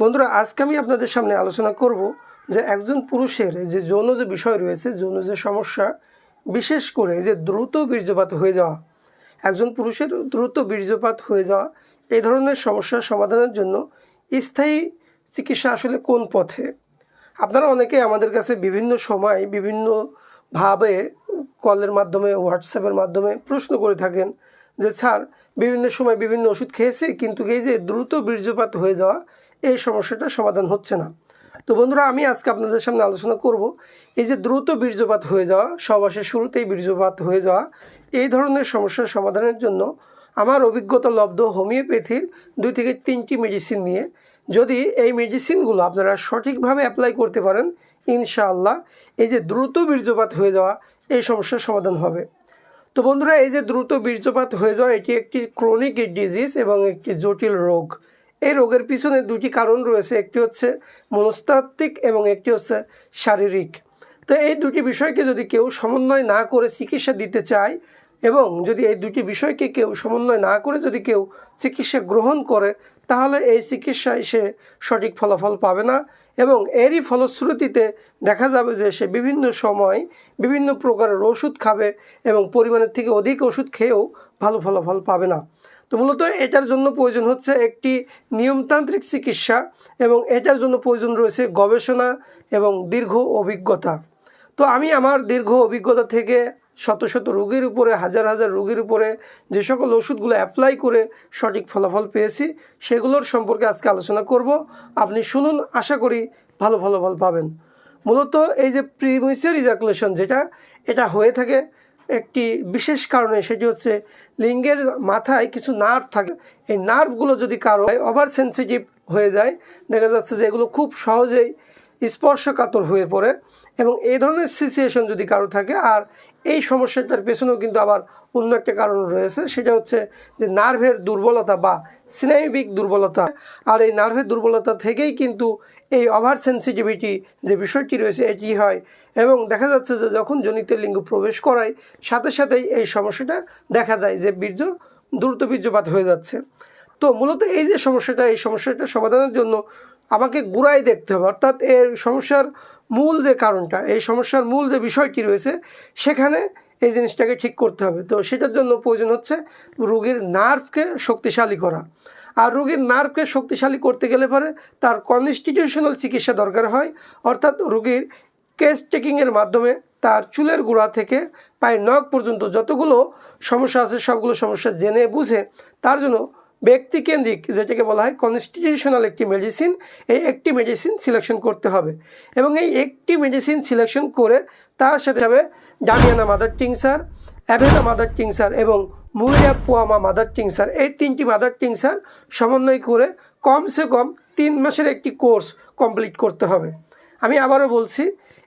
বন্ধুরা, আজকে আমি আপনাদের সামনে আলোচনা করব যে একজন পুরুষের যে যৌন যে বিষয় রয়েছে, যৌন যে সমস্যা, বিশেষ করে যে দ্রুত বীর্যপাত হয়ে যাওয়া, একজন পুরুষের দ্রুত বীর্যপাত হয়ে যাওয়া, এই ধরনের সমস্যার সমাধানের জন্য স্থায়ী চিকিৎসা আসলে কোন পথে? আপনারা অনেকে আমাদের কাছে বিভিন্ন সময় বিভিন্নভাবে কলের মাধ্যমে হোয়াটসঅ্যাপের মাধ্যমে প্রশ্ন করে থাকেন যে, স্যার, বিভিন্ন সময় বিভিন্ন ওষুধ খেয়েছি, কিন্তু এই যে দ্রুত বীর্যপাত হয়ে যাওয়া এই সমস্যাটা সমাধান হচ্ছে না। তো বন্ধুরা, আমি আজকে আপনাদের সামনে আলোচনা করব এই যে দ্রুত বীর্যপাত হয়ে যাওয়া সবাসের শুরুতেই বীর্যপাত হয়ে যাওয়া, এই ধরনের সমস্যার সমাধানের জন্য আমার অভিজ্ঞতা লব্ধ হোমিওপ্যাথির দুই থেকে তিনটি মেডিসিন নিয়ে। যদি এই মেডিসিনগুলো আপনারা সঠিকভাবে অ্যাপ্লাই করতে পারেন, ইনশাআল্লাহ এই যে দ্রুত বীর্যপাত হয়ে যাওয়া এই সমস্যার সমাধান হবে। তো বন্ধুরা, এই যে দ্রুত বীর্যপাত হয়ে যাওয়া এটি একটি ক্রনিক ডিজিজ এবং একটি জটিল রোগ। এই রোগের পিছনে দুটি কারণ রয়েছে, একটি হচ্ছে মনস্তাত্ত্বিক এবং একটি হচ্ছে শারীরিক। তো এই দুটি বিষয়কে যদি কেউ সমন্বয় না করে চিকিৎসা দিতে চায় এবং যদি এই দুটি বিষয়কে কেউ সমন্বয় না করে যদি কেউ চিকিৎসা গ্রহণ করে, তাহলে এই চিকিৎসায় সে সঠিক ফলাফল পাবে না এবং এরই ফলশ্রুতিতে দেখা যাবে যে সে বিভিন্ন সময় বিভিন্ন প্রকারের ওষুধ খাবে এবং পরিমাণের থেকে অধিক ওষুধ খেয়েও ভালো ফলাফল পাবে না। তো মূলত এটার জন্য প্রয়োজন হচ্ছে একটি নিয়মতান্ত্রিক চিকিৎসা এবং এটার জন্য প্রয়োজন রয়েছে গবেষণা এবং দীর্ঘ অভিজ্ঞতা। তো আমি আমার দীর্ঘ অভিজ্ঞতা থেকে শত শত রোগীর উপরে, হাজার হাজার রোগীর উপরে যে সকল ওষুধগুলো অ্যাপ্লাই করে সঠিক ফলাফল পেয়েছি, সেগুলোর সম্পর্কে আজকে আলোচনা করব। আপনি শুনুন, আশা করি ভালো ফলাফল পাবেন। মূলত এই যে প্রিমিসিয়ার ইজাকুলেশন যেটা, এটা হয়ে থাকে একটি বিশেষ কারণে, সেটি হচ্ছে লিঙ্গের মাথায় কিছু নার্ভ থাকে। এই নার্ভগুলো যদি কারও ওভার সেন্সিটিভ হয়ে যায়, দেখা যাচ্ছে যে এগুলো খুব সহজেই স্পর্শকাতর হয়ে পড়ে এবং এই ধরনের সিচুয়েশন যদি কারও থাকে, আর এই সমস্যাটার পেছনেও কিন্তু আবার অন্য একটা কারণ রয়েছে, সেটা হচ্ছে যে নার্ভের দুর্বলতা বা স্নায়বিক দুর্বলতা। আর এই নার্ভের দুর্বলতা থেকেই কিন্তু এই ওভার সেন্সিটিভিটি যে বিষয়টি রয়েছে, এটি হয়। এবং দেখা যাচ্ছে যে যখন জনিতে লিঙ্গ প্রবেশ করায়, সাথে সাথেই এই সমস্যাটা দেখা দেয় যে বীর্য দ্রুত বীর্যপাত হয়ে যাচ্ছে। তো মূলত এই যে সমস্যাটা, এই সমস্যাটা সমাধানের জন্য আমাকে গুড়াই দেখতে হবে। অর্থাৎ এর সমস্যার মূল যে কারণটা, এই সমস্যার মূল যে বিষয়টি রয়েছে, সেখানে এই জিনিসটাকে ঠিক করতে হবে। তো সেটার জন্য প্রয়োজন হচ্ছে রোগীর নার্ভকে শক্তিশালী করা। আর রোগীর নার্ভকে শক্তিশালী করতে গেলে পরে তার কনস্টিটিউশনাল চিকিৎসা দরকার হয়। অর্থাৎ রোগীর কেস টেকিংয়ের মাধ্যমে তার চুলের গোড়া থেকে পায়ের নখ পর্যন্ত যতগুলো সমস্যা আছে, সবগুলো সমস্যা জেনে বুঝে তার জন্য ব্যক্তিকেন্দ্রিক, যেটাকে বলা হয় কনস্টিটিউশনাল একটি মেডিসিন এই একটি মেডিসিন সিলেকশন করতে হবে। এবং এই একটি মেডিসিন সিলেকশন করে তার সাথে হবে damiana mother tincture avena mother tincture এবং মুরিয়া পোয়ামা মাদার টিংসার এই তিনটি মাদার টিংসার সমন্বয় করে কমসে কম তিন মাসের একটি কোর্স কমপ্লিট করতে হবে। আমি আবারও বলছি,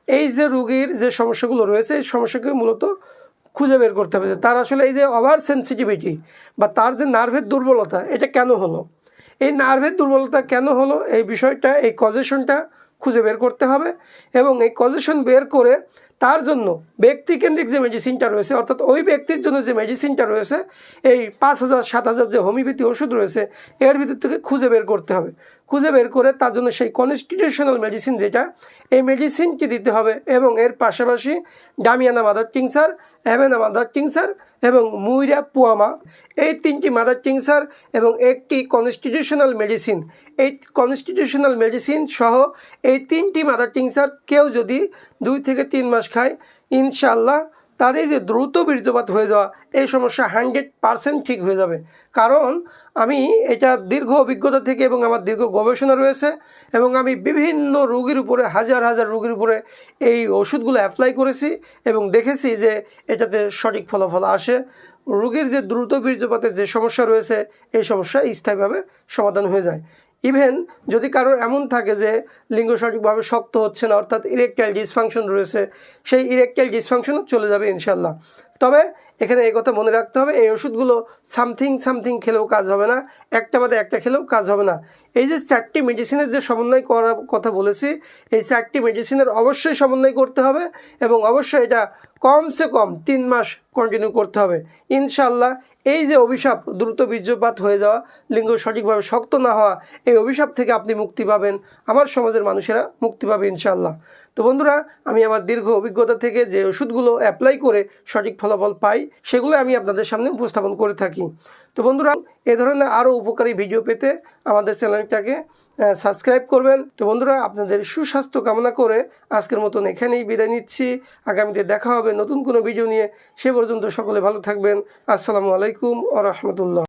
এই যে রুগীর যে সমস্যাগুলো রয়েছে, এই সমস্যাগুলো মূলত খুঁজে বের করতে হবে যে তার আসলে এই যে ওভার সেন্সিটিভিটি বা তার যে নার্ভের দুর্বলতা, এটা কেন হলো? এই নার্ভের দুর্বলতা কেন হলো? এই বিষয়টা, এই কজেশনটা খুঁজে বের করতে হবে এবং এই কজেশন বের করে তার জন্য ব্যক্তিকেন্দ্রিক যে মেডিসিনটা রয়েছে, অর্থাৎ ওই ব্যক্তির জন্য যে মেডিসিনটা রয়েছে, এই পাঁচ হাজার, সাত হাজার যে হোমিওপ্যাথি ওষুধ রয়েছে, এর ভিতর থেকে খুঁজে বের করতে হবে। খুঁজে বের করে তার জন্য সেই কনস্টিটিউশনাল মেডিসিন যেটা, এই মেডিসিনটি দিতে হবে এবং এর পাশাপাশি damiana mother tincture avena mother tincture এবং মুইরা পুয়ামা। এই তিনটি মাদার টিংসার এবং একটি কনস্টিটিউশনাল মেডিসিন এই কনস্টিটিউশনাল মেডিসিন সহ এই তিনটি মাদার টিংসার কেউ যদি দুই থেকে তিন মাস খায় ইনশাল্লাহ তার এই যে দ্রুত বীর্যপাত হয়ে যাওয়া, এই সমস্যা হান্ড্রেড পারসেন্ট ঠিক হয়ে যাবে। কারণ আমি এটা দীর্ঘ অভিজ্ঞতা থেকে এবং আমার দীর্ঘ গবেষণা রয়েছে এবং আমি বিভিন্ন রোগীর উপরে, হাজার হাজার রোগীর উপরে এই ওষুধগুলো অ্যাপ্লাই করেছি এবং দেখেছি যে এটাতে সঠিক ফলাফল আসে। রোগীর যে দ্রুত বীর্যপাতের যে সমস্যা রয়েছে, এই সমস্যা স্থায়ীভাবে সমাধান হয়ে যায়। ইভেন যদি কারোর এমন থাকে যে লিঙ্গ সঠিকভাবে শক্ত হচ্ছে না, অর্থাৎ ইরেকটাইল ডিসফাংশন রয়েছে, সেই ইরেকটাইল ডিসফাংশনও চলে যাবে ইনশাল্লাহ তবে এখানে এই কথা মনে রাখতে হবে, এই ওষুধগুলো সামথিং সামথিং খেলেও কাজ হবে না, একটা বাদে একটা খেলেও কাজ হবে না। এই যে চারটি মেডিসিনের যে সমন্বয় করার কথা বলেছি, এই চারটি মেডিসিনের অবশ্যই সমন্বয় করতে হবে এবং অবশ্যই এটা কমসে কম তিন মাস কন্টিনিউ করতে হবে। ইনশাল্লাহ এই যে অভিশাপ দ্রুত বীর্যপাত হয়ে যাওয়া, লিঙ্গ সঠিকভাবে শক্ত না হওয়া, এই অভিশাপ থেকে আপনি মুক্তি পাবেন, আমার সমাজের মানুষেরা মুক্তি পাবে ইনশাল্লাহ তো বন্ধুরা, আমি আমার দীর্ঘ অভিজ্ঞতা থেকে যে ওষুধগুলো অ্যাপ্লাই করে সঠিক ফলাফল পাই, সেগুলো আমি আপনাদের সামনে উপস্থাপন করে থাকি। তো বন্ধুরা, এ ধরনের আরও উপকারী ভিডিও পেতে আমাদের চ্যানেলটাকে সাবস্ক্রাইব করবেন। তো বন্ধুরা, আপনাদের সুস্বাস্থ্য কামনা করে আজকের মতন এখানেই বিদায় নিচ্ছি। আগামীতে দেখা হবে নতুন কোনো ভিডিও নিয়ে। সে পর্যন্ত সকলে ভালো থাকবেন। আসসালামু আলাইকুম ও রহমতুল্লাহ।